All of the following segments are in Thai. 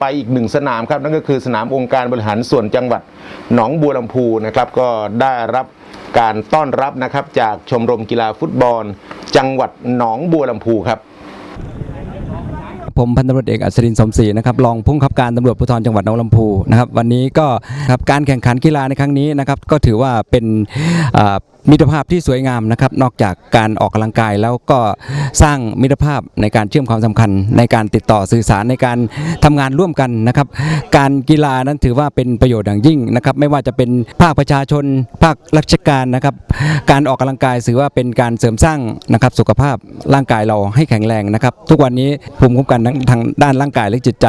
ไปอีกหนึ่งสนามครับนั่นก็คือสนามองค์การบริหารส่วนจังหวัดหนองบัวลำพูนะครับก็ได้รับการต้อนรับนะครับจากชมรมกีฬาฟุตบอล จังหวัดหนองบัวลำพูครับผมพันตำรวจเอกอัศรินสมศรีนะครับรองผู้บังคับการตำรวจภูธรจังหวัดหนองลำพูนะครับวันนี้ก็ครับการแข่งขันกีฬาในครั้งนี้นะครับก็ถือว่าเป็น มิตรภาพที่สวยงามนะครับ นอกจากการออกกำลังกายแล้วก็สร้างมิตรภาพในการเชื่อมความสำคัญ ในการติดต่อสื่อสารในการทำงานร่วมกันนะครับ การกีฬานั้นถือว่าเป็นประโยชน์อย่างยิ่งนะครับ ไม่ว่าจะเป็นภาคประชาชน ภาคราชการนะครับ การออกกำลังกายถือว่าเป็นการเสริมสร้างนะครับสุขภาพร่างกายเราให้แข็งแรงนะครับ ทุกวันนี้ภูมิคุ้มกันทั้งทางด้านร่างกายและจิตใจ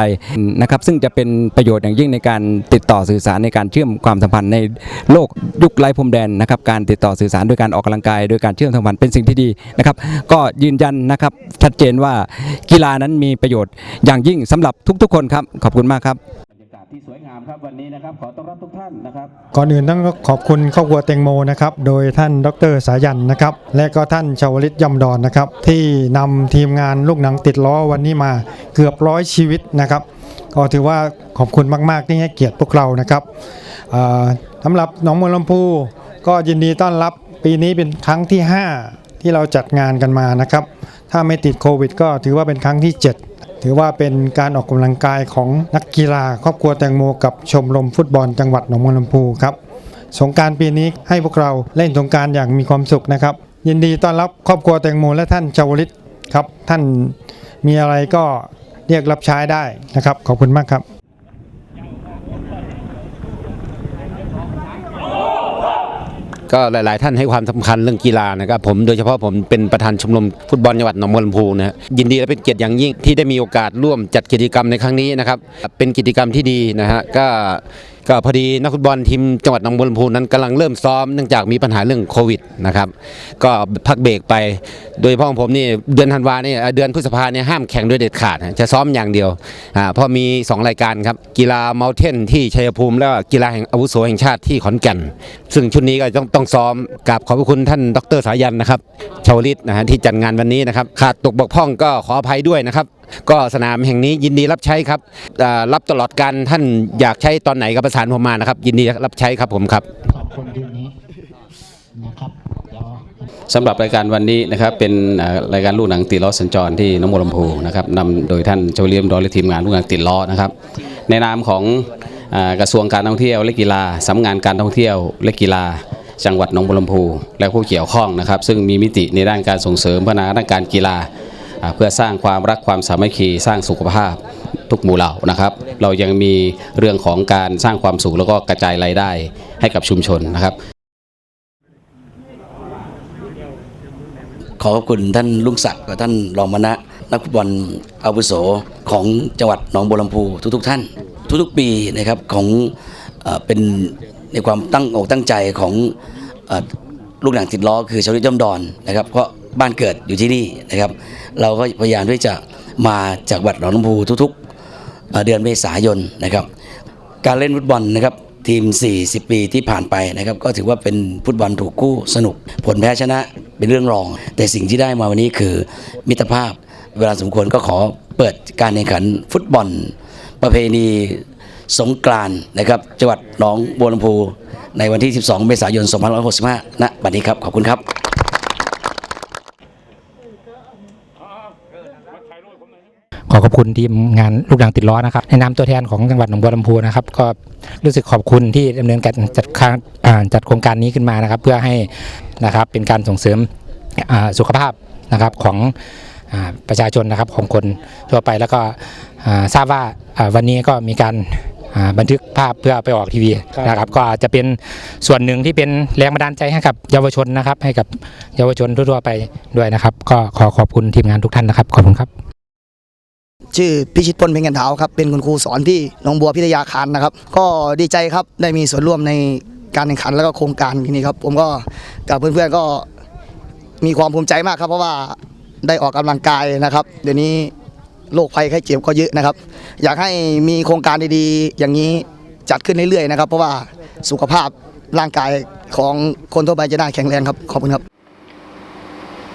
นะครับ ซึ่งจะเป็นประโยชน์อย่างยิ่งในการติดต่อสื่อสารในการเชื่อมความสัมพันธ์ในโลกยุคไร้พรมแดนนะครับ การติดต่อสื่อสารโดยการออกกำลังกายโดยการเชื่อมสัมพันธ์เป็นสิ่งที่ดีนะครับ ก็ยืนยันนะครับชัดเจนว่ากีฬานั้นมีประโยชน์อย่างยิ่งสำหรับทุกๆ คนครับ ขอบคุณมากครับบรรยากาศที่สวยงามครับวันนี้นะครับขอต้อนรับทุกท่านนะครับก่อนอื่นต้องขอบคุณครอบครัวเตงโมนะครับโดยท่านดรสายันนะครับและก็ท่านชาวลิตย่ำดอนนะครับที่นำทีมงานลูกหนังติดล้อวันนี้มาเกือบร้อยชีวิตนะครับก็ถือว่าขอบคุณมาก ๆ ที่ให้เกียรติพวกเรานะครับเอ่อสำหรับหนองมวลลำพู ก็ยินดีต้อนรับปีนี้เป็นครั้งที่ 5 ที่เราจัดงานกันมานะครับ ถ้าไม่ติดโควิด ก็ถือว่าเป็นครั้งที่ 7 ถือว่าเป็นการออกกำลังกายของนักกีฬา ครอบครัวแตงโมกับชมรมฟุตบอลจังหวัดหนองบัวลำพูครับสงการปีนี้ให้พวกเราเล่นสงการอย่างมีความสุขนะครับ ยินดีต้อนรับครอบครัวแตงโมและท่านชาวลิตครับ ท่านมีอะไรก็เรียกรับใช้ได้นะครับ ขอบคุณมากครับ ก็หลาย ๆ ท่านให้ความสำคัญเรื่องกีฬานะครับผมโดยเฉพาะผมเป็นประธานชมรมฟุตบอลจังหวัดหนองบัวลำพูนะฮะยินดีและเป็นเกียรติอย่างยิ่งที่ได้มีโอกาสร่วมจัดกิจกรรมในครั้งนี้นะครับเป็นกิจกรรมที่ดีนะฮะก็ ก็พอดีนักฟุตบอลทีมจังหวัดหนองบัวลำพูนั้นกำลังเริ่มซ้อมเนื่องจากมีปัญหาเรื่องโควิดนะครับก็พักเบรกไปโดยพาะของผมนี่เดือนธันวาเนี่ยเดือนพฤษภาเนี่ยห้ามแข่งโดยเด็ดขาดจะซ้อมอย่างเดียวอ่าเพราะมี 2 รายการครับกีฬาเม t เทนที่ชัยภูมิ แล้วก็กีฬาแห่งอาวุโสแห่งชาติที่ขอนแก่น ซึ่งชุดนี้ก็ต้องต้องซ้อมกราบขอบพระคุณท่านดรสายันนะครับชาวลิตนะฮะที่จัดงานวันนี้นะครับขาดตกบกพร่องก็ขออภัยด้วยนะครับ ก็สนามแห่งนี้ยินดีรับใช้ครับอ่ารับตลอดการท่านอยากใช้ตอนไหนก็ประสานผมมานะครับ ยินดีรับใช้ครับผมครับขอบคุณทีนี้นะครับเดี๋ยวสำหรับรายการวันนี้นะครับเป็นเอ่อรายการลูกหนังติดล้อสัญจรที่หน้องบัวลำพูนะครับนำโดยท่านเจาเลียมดอลและทีมงานลูกหนังติดล้อนะครับ ในนามของเอ่อกระทรวงการท่องเที่ยวและกีฬาสำนักงานการท่องเที่ยวและกีฬาจังหวัดหนองบัวลำพูและผู้เกี่ยวข้องนะครับ ซึ่งมีมิติในด้านการส่งเสริมพัฒนาด้านการกีฬาอ่า เพื่อสร้างความรักความสามัคคีสร้างสุขภาพทุกหมู่เหล่านะครับ เรายังมีเรื่องของการสร้างความสุขแล้วก็กระจายรายได้ให้กับชุมชนนะครับ ขอขอบคุณท่านลุงศักดิ์กับท่านรองมณะนักฟุตบอลอาวุโสของจังหวัดหนองบัวลำพูทุกๆท่าน ทุกๆปีนะครับของเอ่อเป็นในความตั้งอกตั้งใจของอลูกหนังติดล้อคือชาวลิตย่อมดอนนะครับเพราะ บ้านเกิดอยู่ที่นี่นะครับ เราก็พยายามที่จะมาจากจังหวัดหนองลำพูทุกๆเอ่อเดือนเมษายนนะครับ การเล่นฟุตบอลนะครับทีม 40 ปีที่ผ่านไปนะครับ ก็ถือว่าเป็นฟุตบอลถูกคู่สนุก ผลแพ้ชนะเป็นเรื่องรอง แต่สิ่งที่ได้มาวันนี้คือมิตรภาพ เวลาสมควรก็ขอเปิดการแข่งขันฟุตบอล ประเพณีสงกรานนะครับจังหวัดหนองบัวลำพูในวันที่ 12 เมษายน 2565 ณ บัดนี้ครับ ขอบคุณครับ ขอขอบคุณทีมงานลูกหนังติดล้อนะครับในนามตัวแทนของจังหวัดหนองบัวลำพูนะครับ ก็รู้สึกขอบคุณที่ดำเนินการจัดครั้งอ่าจัดโครงการนี้ขึ้นมานะครับ เพื่อให้นะครับเป็นการส่งเสริมอ่าสุขภาพนะครับของอ่าประชาชนนะครับของคนทั่วไปแล้วก็อ่าทราบว่าอ่าวันนี้ก็มีการอ่าบันทึกภาพเพื่อไปออกทีวีนะครับ ก็จะเป็นส่วนหนึ่งที่เป็นแรงบันดาลใจให้กับเยาวชนนะครับ ให้กับเยาวชนทั่วๆไปด้วยนะครับ ก็ขอขอบคุณทีมงานทุกท่านนะครับขอบคุณครับ ชื่อพิชิตพลเพ็งกันเถาครับเป็นคุณครูสอนที่หนองบัวพิทยาคารนะครับ ก็ดีใจครับได้มีส่วนร่วมในการแข่งขันแล้วก็โครงการนี้ครับ ผมก็กับเพื่อนๆก็มีความภูมิใจมากครับ เพราะว่าได้ออกกำลังกายนะครับ เดี๋ยวนี้โรคภัยไข้เจ็บก็เยอะนะครับ อยากให้มีโครงการดีๆ อย่างนี้จัดขึ้นเรื่อยๆนะครับ เพราะว่าสุขภาพร่างกายของคนทั่วไปจะได้แข็งแรงครับขอบคุณครับ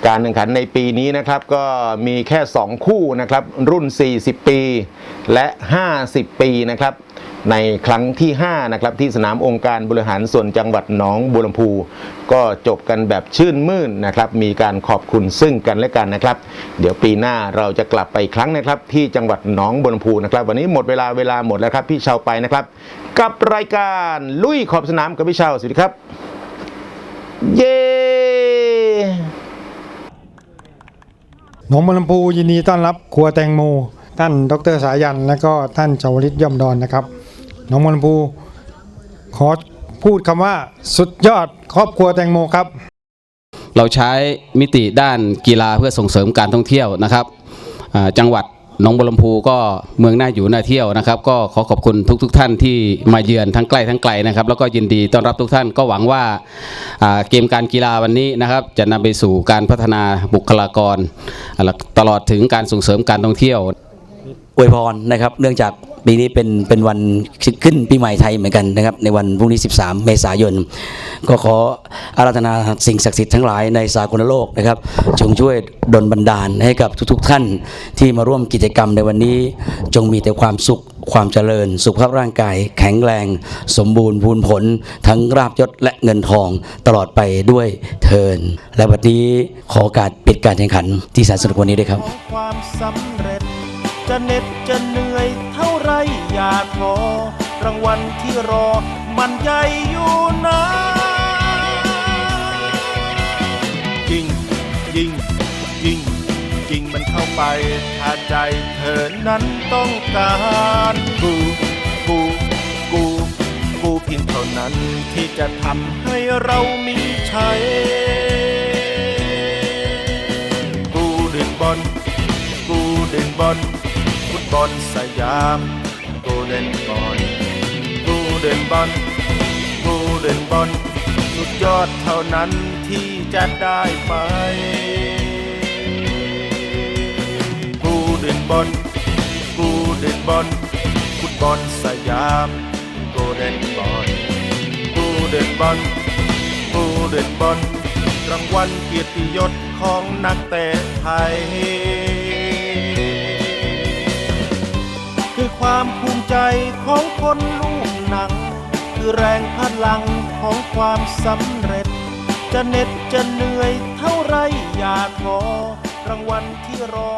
การแข่งขันในปีนี้นะครับก็มีแค่ 2 คู่นะครับรุ่น 40 ปีและ 50 ปีนะครับในครั้งที่5นะครับที่สนามองค์การบริหารส่วนจังหวัดหนองบัวลำพู ก็จบกันแบบชื่นมื่นนะครับมีการขอบคุณซึ่งกันและกันนะครับ เดี๋ยวปีหน้าเราจะกลับไปครั้งนะครับที่จังหวัดหนองบัวลำพูนะครับวันนี้หมดเวลาเวลาหมดแล้วครับพี่เชาไปนะครับ กับรายการลุยขอบสนามกับพี่เชาสวัสดีครับ เย้ หนองบัวลำพูยินดีต้อนรับครัวแตงโม ท่านดรสายัน และก็ท่านชาวลิตย่อมดอนนะครับหนองบัวลำพูขอพูดคำว่าสุดยอดครอบครัวแตงโมครับ เราใช้มิติด้านกีฬาเพื่อส่งเสริมการท่องเที่ยวนะครับจังหวัด นองบัวลำพูก็เมืองน่าอยู่น่าเที่ยวนะครับ ก็ขอขอบคุณทุกๆทท่านที่มาเยือนทั้งใกล้ทั้งไกลนะครับ แล้วก็ยินดีต้อนรับทุกท่านก็หวังว่าเกมการกีฬาวันนี้นะครับ จะนำไปสู่การพัฒนาบุคลากร ตลอดถึงการส่งเสริมการท่องเที่ยวอวยพรนะครับ เนื่องจากปีนี้เป็นเป็นวันขึ้นปีใหม่ไทยเหมือนกันนะครับ ในวันพรุ่งนี้ 13 เมษายน ก็ขออาราธนาสิ่งศักดิ์สิทธิ์ทั้งหลายในสากลโลกนะครับจงช่วยดลบันดาลให้กับทุก ๆ ท่านที่มาร่วมกิจกรรมในวันนี้ จงมีแต่ความสุขความเจริญ สุขภาพร่างกาย แข็งแรง สมบูรณ์พูนผล ทั้งราบยศและเงินทองตลอดไปด้วยเทิน และวันนี้ขอโอกาสปิดการแข่งขันที่แสนสนุกวันนี้ด้วยครับความสำเร็จจะเน็ดจะเหนื่อ ท้อรางวัลที่รอมันใหญ่อยู่นะจริงจริงจริงจริงมันเข้าไปถ้าใจเธอนั้นต้องการกูกูกูกูเพียงเท่านั้นที่จะทำให้เรามีชัยกูดึงบอลกูดึงบอลฟุตบอลสยาม กูเด่นบอลกูเด่นบอลกูเด่นบอลสุดยอดเท่านั้นที่จะได้ไปกูเด่นบอลกูเด่นบอลฟุตบอลสยามกูเด่นบอลกูเด่นบอลกูเด่นบอลรางวัลเกียรติยศของนักเตะไทย ความภูมิใจของคนลูกหนัง คือแรงพลังของความสำเร็จ จะเหน็ดจะเหนื่อยเท่าไรอย่าท้อรางวัลที่รอ